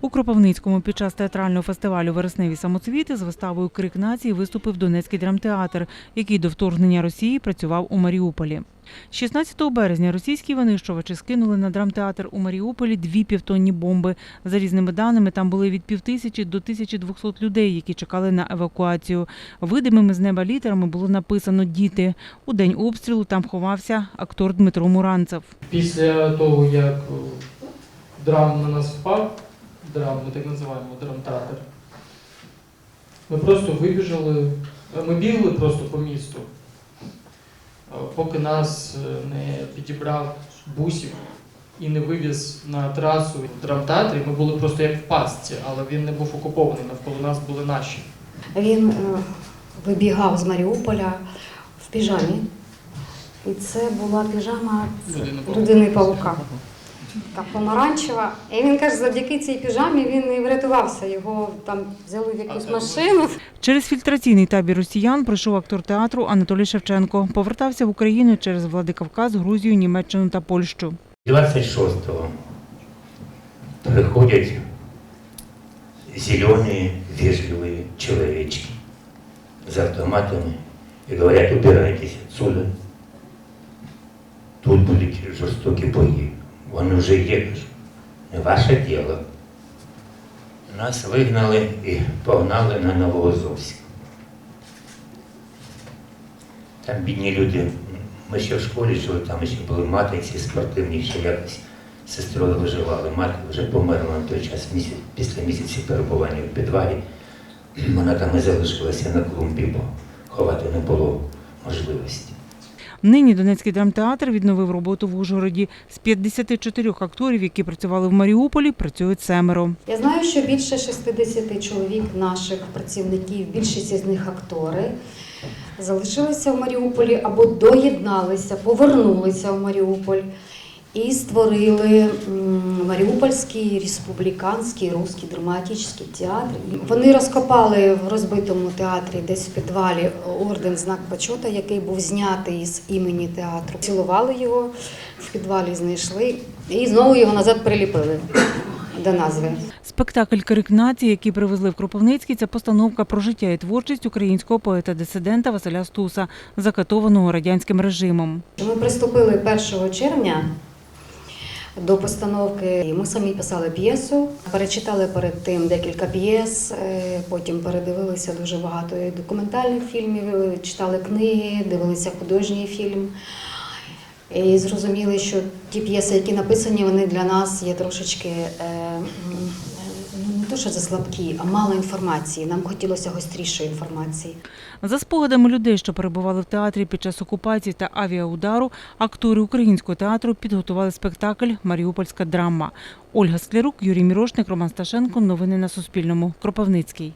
У Кропивницькому під час театрального фестивалю Вересневі самоцвіти з виставою Крик нації виступив Донецький драмтеатр, який до вторгнення Росії працював у Маріуполі. 16 березня російські винищувачі скинули на драмтеатр у Маріуполі дві півтонні бомби. За різними даними, там були від півтисячі до 1200 людей, які чекали на евакуацію. Видимими з неба літерами було написано Діти. У день обстрілу там ховався актор Дмитро Муранцев. Після того, як драм на нас впав, драм, ми так називаємо драмтеатр, ми просто вибіжали, ми бігли просто по місту, е, поки нас е, не підібрав бусів і не вивіз на трасу в драмтеатрі. Ми були просто як в пастці, але він не був окупований, навколо нас були наші. Він е, вибігав з Маріуполя в піжамі. І це була піжама Людини павука. Та помаранчева. І він каже, завдяки цій піжамі він і врятувався. Його там взяли в якусь машину. Через фільтраційний табір росіян пройшов актор театру Анатолій Шевченко. Повертався в Україну через Владикавказ, Грузію, Німеччину та Польщу. 26-го приходят зеленые вежливые человечки с автоматами и говорят, убирайтесь отсюда. Тут будуть жорстокі бої. Вони вже є. Не ваше діло. Нас вигнали і погнали на Новоозовськ. Там бідні люди. Ми ще в школі жили, там ще були матиці спортивні, ще якось сестрою виживали. Мати вже померла на той час місяць, після місяців перебування в підвалі. Вона там і залишилася на клумбі, бо ховати не було можливості. Нині Донецький драмтеатр відновив роботу в Ужгороді. З 54 акторів, які працювали в Маріуполі, працюють семеро. Я знаю, що більше 60 чоловік наших працівників, більшість з них актори, залишилися в Маріуполі або доєдналися, повернулися в Маріуполь і створили Маріупольський республіканський русський драматичний театр. Вони розкопали в розбитому театрі, десь в підвалі, орден знак почота, який був знятий з імені театру. Цілували його в підвалі, знайшли і знову його назад приліпили до назви. Спектакль «Крик нації», який привезли в Кропивницький, це постановка про життя і творчість українського поета-дисидента Василя Стуса, закатованого радянським режимом. Ми приступили 1 червня до постановки. Ми самі писали п'єсу, перечитали перед тим декілька п'єс, е, потім передивилися дуже багато документальних фільмів, читали книги, дивилися художній фільм. І зрозуміли, що ті п'єси, які написані, вони для нас є трошечки е, не то, що заслабкі, а мало інформації. Нам хотілося гострішої інформації. За спогадами людей, що перебували в театрі під час окупації та авіаудару, актори українського театру підготували спектакль Маріупольська драма. Ольга Склярук, Юрій Мірошник, Роман Сташенко. Новини на Суспільному. Кропивницький.